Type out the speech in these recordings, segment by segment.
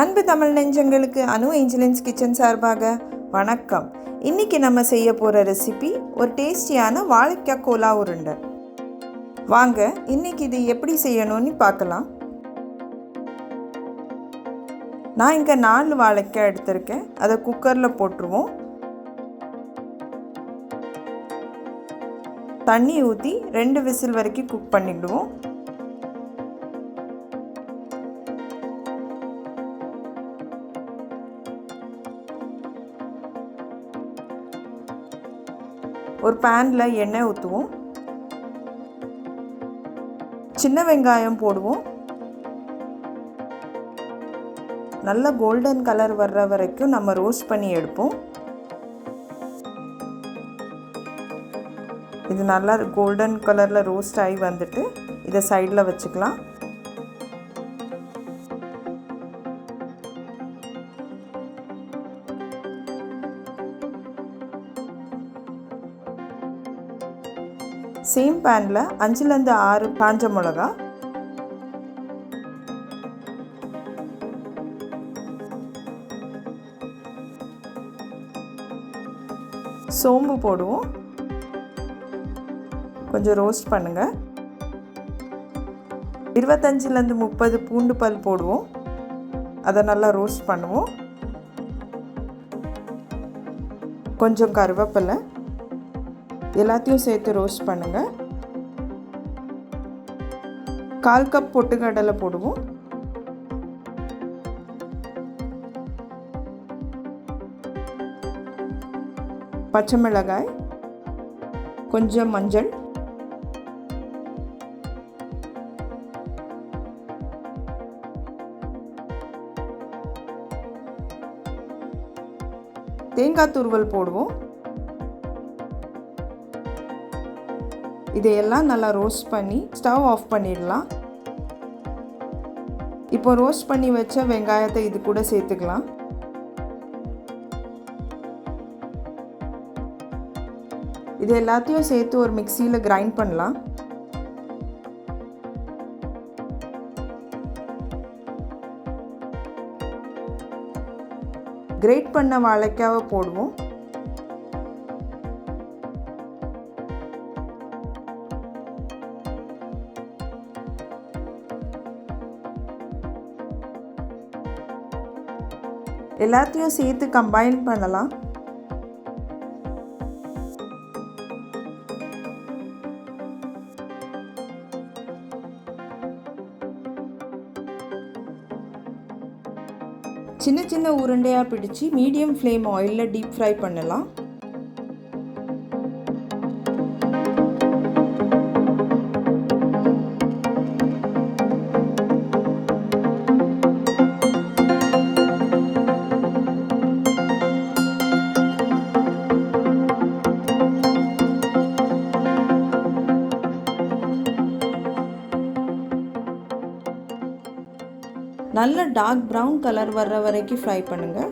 அன்பு தமிழ் நெஞ்சங்களுக்கு அனு Angeline's kitchen சார்பாக வணக்கம். இன்னைக்கு நம்ம செய்ய போகிற ரெசிபி ஒரு டேஸ்டியான வாழைக்காய் கோலா உருண்டை. வாங்க இன்னைக்கு இது எப்படி செய்யணும்னு பார்க்கலாம். நான் இங்கே நாலு வாழைக்காய் எடுத்திருக்கேன். அதை குக்கரில் போட்டுருவோம். தண்ணி ஊற்றி ரெண்டு விசில் வரைக்கும் குக் பண்ணிவிடுவோம் ஒரு பேனில் எண்ணெய் ஊற்றுவோம் சின்ன வெங்காயம் போடுவோம். நல்ல கோல்டன் கலர் வர்ற வரைக்கும் நம்ம ரோஸ்ட் பண்ணி எடுப்போம். இது நல்லா கோல்டன் கலரில் ரோஸ்ட் ஆகி வந்துட்டு இதை சைடில் வச்சுக்கலாம். சேம் பேனில் அஞ்சுலேருந்து ஆறு காஞ்ச மிளகா. சோம்பு போடுவோம். கொஞ்சம் ரோஸ்ட் பண்ணுங்கள் இருபத்தஞ்சிலேருந்து முப்பது பூண்டு பல் போடுவோம். அதை நல்லா ரோஸ்ட் பண்ணுவோம். கொஞ்சம் கருவேப்பிலை. எல்லாத்தையும் சேர்த்து ரோஸ்ட் பண்ணுங்கள் கால் கப் பொட்டுக்கடலை போடுவோம். பச்சை மிளகாய் கொஞ்சம் மஞ்சள். தேங்காய் துருவல் போடுவோம். இதையெல்லாம் நல்லா ரோஸ்ட் பண்ணி ஸ்டவ் ஆஃப் பண்ணிடலாம். இப்போ ரோஸ்ட் பண்ணி வச்ச வெங்காயத்தை இது கூட சேர்த்துக்கலாம். இது எல்லாத்தையும் சேர்த்து ஒரு மிக்சியில் கிரைண்ட் பண்ணலாம். கிரேட் பண்ண வாழைக்காவை போடுவோம். எல்லாத்தையும் சேர்த்து கம்பைன் பண்ணலாம். சின்ன சின்ன உருண்டையாக பிடிச்சி மீடியம் ஃப்ளேம் ஆயிலில் டீப் ஃப்ரை பண்ணலாம். நல்ல டார்க் ப்ரௌன் கலர் வர்ற வரைக்கும் ஃப்ரை பண்ணுங்கள்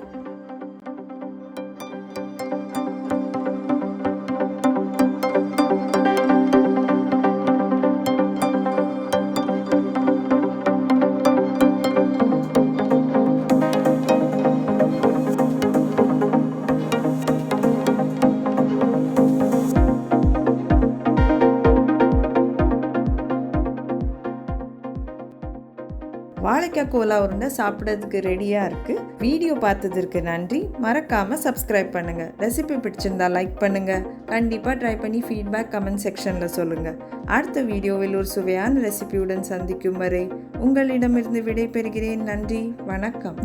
வாழைக்காய் கோலா உருண்டை சாப்பிட்றதுக்கு ரெடியாக இருக்குது வீடியோ பார்த்ததற்கு நன்றி. மறக்காமல் சப்ஸ்கிரைப் பண்ணுங்கள் ரெசிபி பிடிச்சிருந்தா லைக் பண்ணுங்கள் கண்டிப்பாக ட்ரை பண்ணி ஃபீட்பேக் கமெண்ட் செக்ஷனில் சொல்லுங்கள் அடுத்த வீடியோவில் ஒரு சுவையான ரெசிபியுடன் சந்திக்கும் வரை உங்களிடமிருந்து விடை பெறுகிறேன் நன்றி. வணக்கம்.